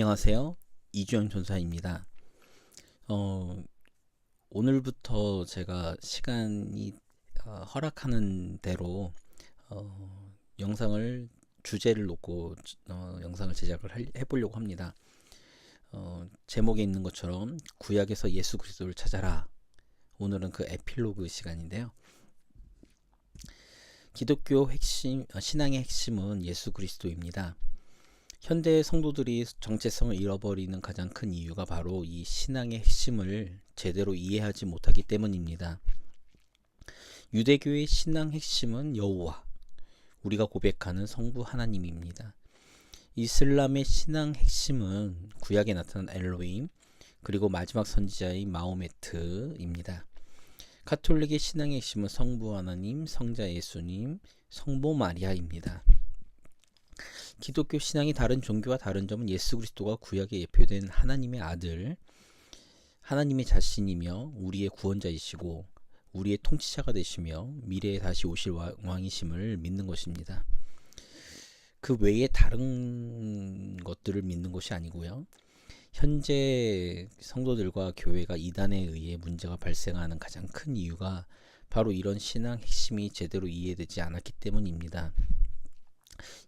안녕하세요. 이주영 전사입니다. 어, 오늘부터 제가 시간이 어, 허락하는 대로 어, 영상을 주제를 놓고 어, 영상을 제작을 할, 해보려고 합니다. 어, 제목에 있는 것처럼 구약에서 예수 그리스도를 찾아라. 오늘은 그 에필로그 시간인데요. 기독교 핵심 어, 신앙의 핵심은 예수 그리스도입니다. 현대 성도들이 정체성을 잃어버리는 가장 큰 이유가 바로 이 신앙의 핵심을 제대로 이해하지 못하기 때문입니다. 유대교의 신앙 핵심은 여호와, 우리가 고백하는 성부 하나님입니다. 이슬람의 신앙 핵심은 구약에 나타난 엘로임, 그리고 마지막 선지자인 마호메트입니다. 카톨릭의 신앙의 핵심은 성부 하나님, 성자 예수님, 성모 마리아입니다. 기독교 신앙이 다른 종교와 다른 점은 예수 그리스도가 구약에 예표된 하나님의 아들, 하나님의 자신이며 우리의 구원자이시고 우리의 통치자가 되시며 미래에 다시 오실 왕이심을 믿는 것입니다. 그 외에 다른 것들을 믿는 것이 아니고요. 현재 성도들과 교회가 이단에 의해 문제가 발생하는 가장 큰 이유가 바로 이런 신앙 핵심이 제대로 이해되지 않았기 때문입니다.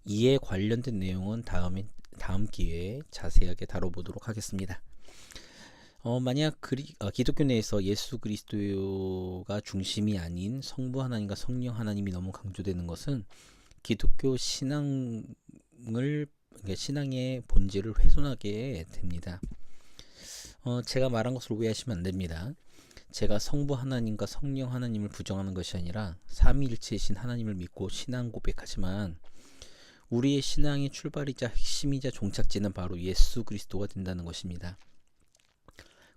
이에 관련된 내용은 다음에 다음 기회에 자세하게 다뤄보도록 하겠습니다. 어, 만약 그리, 어, 기독교 내에서 예수 그리스도가 중심이 아닌 성부 하나님과 성령 하나님이 너무 강조되는 것은 기독교 신앙을 그러니까 신앙의 본질을 훼손하게 됩니다. 어, 제가 말한 것을 오해하시면 안 됩니다. 제가 성부 하나님과 성령 하나님을 부정하는 것이 아니라 삼위일체이신 하나님을 믿고 신앙 고백하지만 우리의 신앙의 출발이자 핵심이자 종착지는 바로 예수 그리스도가 된다는 것입니다.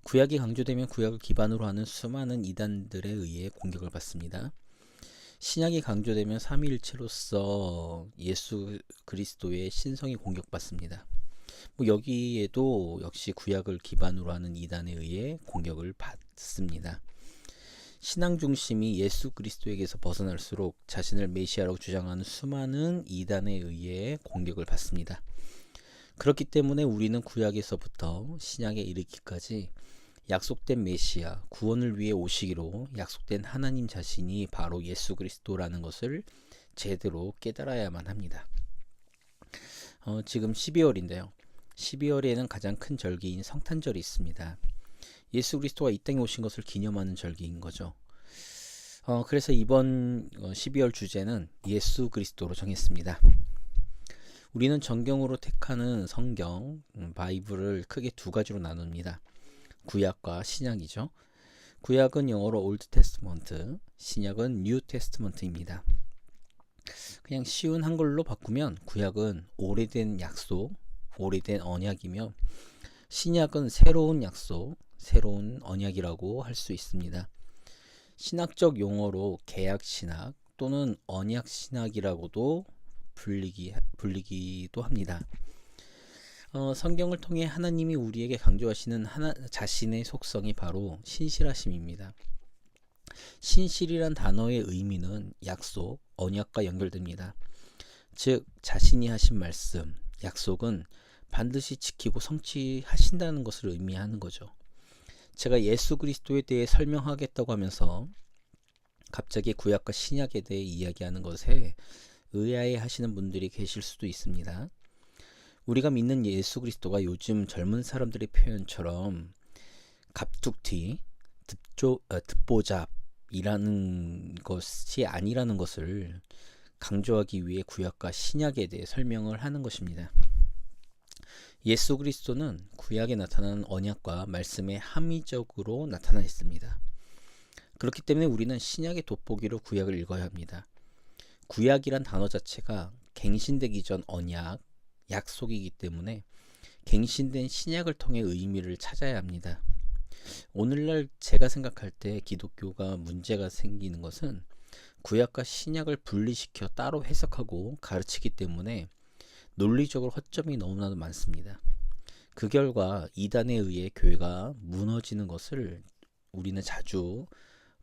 구약이 강조되면 구약을 기반으로 하는 수많은 이단들에 의해 공격을 받습니다. 신약이 강조되면 삼위일체로서 예수 그리스도의 신성이 공격받습니다. 뭐 여기에도 역시 구약을 기반으로 하는 이단에 의해 공격을 받습니다. 신앙 중심이 예수 그리스도에게서 벗어날수록 자신을 메시아라고 주장하는 수많은 이단에 의해 공격을 받습니다. 그렇기 때문에 우리는 구약에서부터 신약에 이르기까지 약속된 메시아, 구원을 위해 오시기로 약속된 하나님 자신이 바로 예수 그리스도라는 것을 제대로 깨달아야만 합니다. 어, 지금 12월인데요. 12월에는 가장 큰 절기인 성탄절이 있습니다. 예수 그리스도가 이 땅에 오신 것을 기념하는 절기인 거죠. 어, 그래서 이번 12월 어, 주제는 예수 그리스도로 정했습니다. 우리는 정경으로 택하는 성경, 음, 바이블을 크게 두 가지로 나눕니다. 구약과 신약이죠. 구약은 영어로 올드 테스트먼트, 신약은 뉴 테스트먼트입니다. 그냥 쉬운 한글로 바꾸면 구약은 오래된 약속, 오래된 언약이며 신약은 새로운 약속, 새로운 언약이라고 할 수 있습니다. 신학적 용어로 계약 신학 또는 언약 신학이라고도 불리기, 불리기도 합니다. 어, 성경을 통해 하나님이 우리에게 강조하시는 하나, 자신의 속성이 바로 신실하심입니다. 신실이란 단어의 의미는 약속, 언약과 연결됩니다. 즉, 자신이 하신 말씀, 약속은 반드시 지키고 성취하신다는 것을 의미하는 거죠. 제가 예수 그리스도에 대해 설명하겠다고 하면서 갑자기 구약과 신약에 대해 이야기하는 것에 의아해 하시는 분들이 계실 수도 있습니다. 우리가 믿는 예수 그리스도가 요즘 젊은 사람들의 표현처럼 갑툭튀, 듣조, 어, 듣보잡이라는 것이 아니라는 것을 강조하기 위해 구약과 신약에 대해 설명을 하는 것입니다. 예수 그리스도는 구약에 나타나는 언약과 말씀에 합리적으로 나타나 있습니다. 그렇기 때문에 우리는 신약의 돋보기로 구약을 읽어야 합니다. 구약이란 단어 자체가 갱신되기 전 언약, 약속이기 때문에 갱신된 신약을 통해 의미를 찾아야 합니다. 오늘날 제가 생각할 때 기독교가 문제가 생기는 것은 구약과 신약을 분리시켜 따로 해석하고 가르치기 때문에 논리적으로 허점이 너무나도 많습니다. 그 결과 이단에 의해 교회가 무너지는 것을 우리는 자주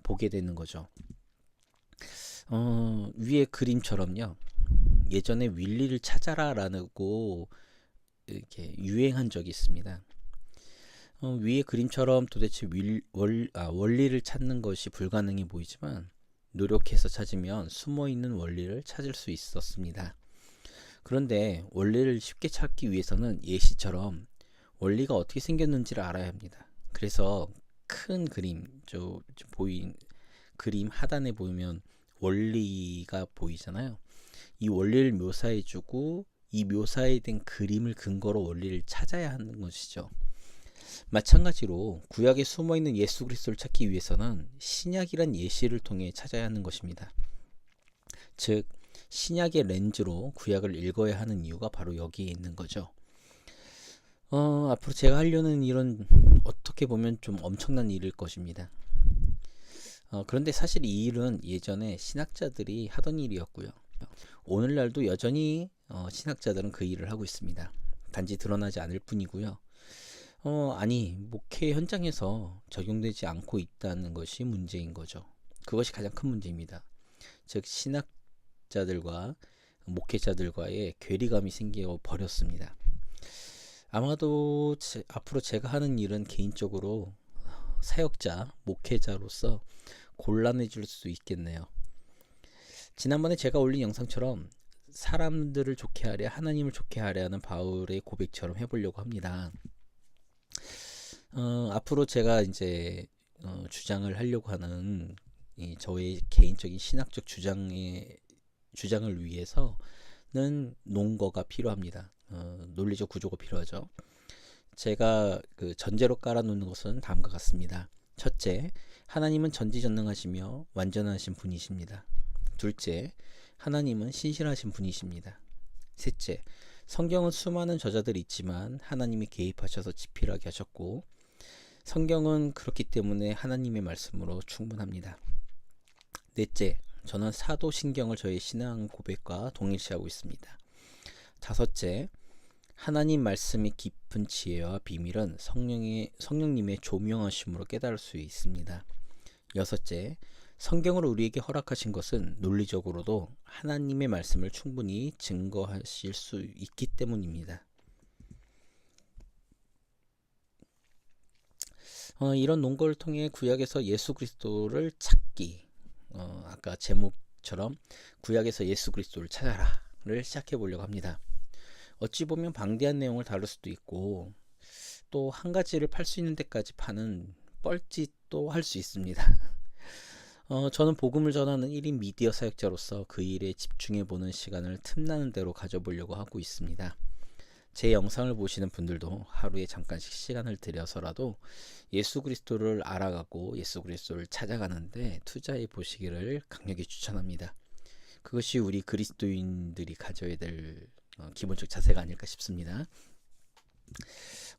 보게 되는 거죠. 어, 위에 그림처럼요. 예전에 윌리를 찾아라라고 이렇게 유행한 적이 있습니다. 어, 위의 그림처럼 도대체 윌, 월, 아, 원리를 찾는 것이 불가능해 보이지만 노력해서 찾으면 숨어 있는 원리를 찾을 수 있었습니다. 그런데 원리를 쉽게 찾기 위해서는 예시처럼 원리가 어떻게 생겼는지를 알아야 합니다. 그래서 큰 그림, 저, 저 보인 그림 하단에 보면 원리가 보이잖아요. 이 원리를 묘사해주고 이 묘사에 된 그림을 근거로 원리를 찾아야 하는 것이죠. 마찬가지로 구약에 숨어 있는 예수 그리스도를 찾기 위해서는 신약이란 예시를 통해 찾아야 하는 것입니다. 즉 신약의 렌즈로 구약을 읽어야 하는 이유가 바로 여기에 있는 거죠. 어, 앞으로 제가 하려는 일은 어떻게 보면 좀 엄청난 일일 것입니다. 어, 그런데 사실 이 일은 예전에 신학자들이 하던 일이었고요. 오늘날도 여전히 어, 신학자들은 그 일을 하고 있습니다. 단지 드러나지 않을 뿐이고요. 어, 아니, 목회 현장에서 적용되지 않고 있다는 것이 문제인 거죠. 그것이 가장 큰 문제입니다. 즉, 신학 자들과 목회자들과의 괴리감이 생겨 버렸습니다. 아마도 제, 앞으로 제가 하는 일은 개인적으로 사역자, 목회자로서 곤란해질 수 있겠네요. 지난번에 제가 올린 영상처럼 사람들을 좋게 하려 하나님을 좋게 하려 하는 바울의 고백처럼 해보려고 합니다. 어, 앞으로 제가 이제 어, 주장을 하려고 하는 이 저의 개인적인 신학적 주장의 주장을 위해서는 논거가 필요합니다. 어, 논리적 구조가 필요하죠. 제가 그 전제로 깔아놓는 것은 다음과 같습니다. 첫째, 하나님은 전지전능하시며 완전하신 분이십니다. 둘째, 하나님은 신실하신 분이십니다. 셋째, 성경은 수많은 저자들이 있지만 하나님이 개입하셔서 집필하게 하셨고 성경은 그렇기 때문에 하나님의 말씀으로 충분합니다. 넷째, 저는 사도신경을 저의 신앙 고백과 동일시하고 있습니다. 다섯째, 하나님 말씀의 깊은 지혜와 비밀은 성령의 성령님의 조명하심으로 깨달을 수 있습니다. 여섯째, 성경을 우리에게 허락하신 것은 논리적으로도 하나님의 말씀을 충분히 증거하실 수 있기 때문입니다. 어, 이런 논거를 통해 구약에서 예수 그리스도를 찾기, 어, 아까 제목처럼 구약에서 예수 그리스도를 찾아라를 시작해 보려고 합니다. 어찌 보면 방대한 내용을 다룰 수도 있고 또 한 가지를 팔 수 있는 데까지 파는 뻘짓도 할 수 있습니다. 어, 저는 복음을 전하는 1인 미디어 사역자로서 그 일에 집중해 보는 시간을 틈나는 대로 가져보려고 하고 있습니다. 제 영상을 보시는 분들도 하루에 잠깐씩 시간을 들여서라도 예수 그리스도를 알아가고 예수 그리스도를 찾아가는데 투자해 보시기를 강력히 추천합니다. 그것이 우리 그리스도인들이 가져야 될 어, 기본적 자세가 아닐까 싶습니다.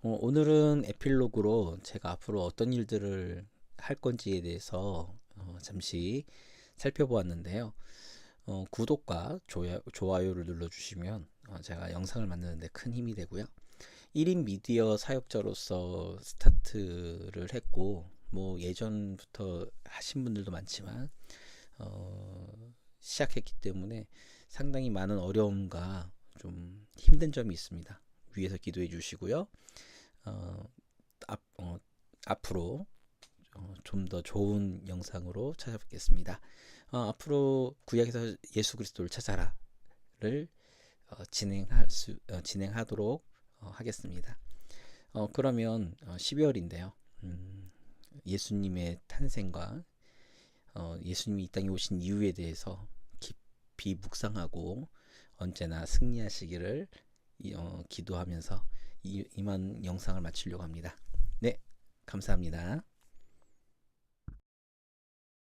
어, 오늘은 에필로그로 제가 앞으로 어떤 일들을 할 건지에 대해서 어, 잠시 살펴보았는데요. 어, 구독과 좋아요, 좋아요를 눌러주시면 어, 제가 영상을 만드는데 큰 힘이 되고요. 1인 미디어 사역자로서 스타트를 했고 뭐 예전부터 하신 분들도 많지만 어, 시작했기 때문에 상당히 많은 어려움과 좀 힘든 점이 있습니다. 위에서 기도해 주시고요. 어, 앞, 어, 앞으로 어, 좀 더 좋은 영상으로 찾아뵙겠습니다. 어, 앞으로 구약에서 예수 그리스도를 찾아라를 어, 진행할 수 어, 진행하도록 어, 하겠습니다. 어, 그러면 12월인데요. 음, 예수님의 탄생과 예수님이 이 땅에 오신 이유에 대해서 깊이 묵상하고 언제나 승리하시기를 기도하면서 이, 이만 영상을 마치려고 합니다. 네, 감사합니다.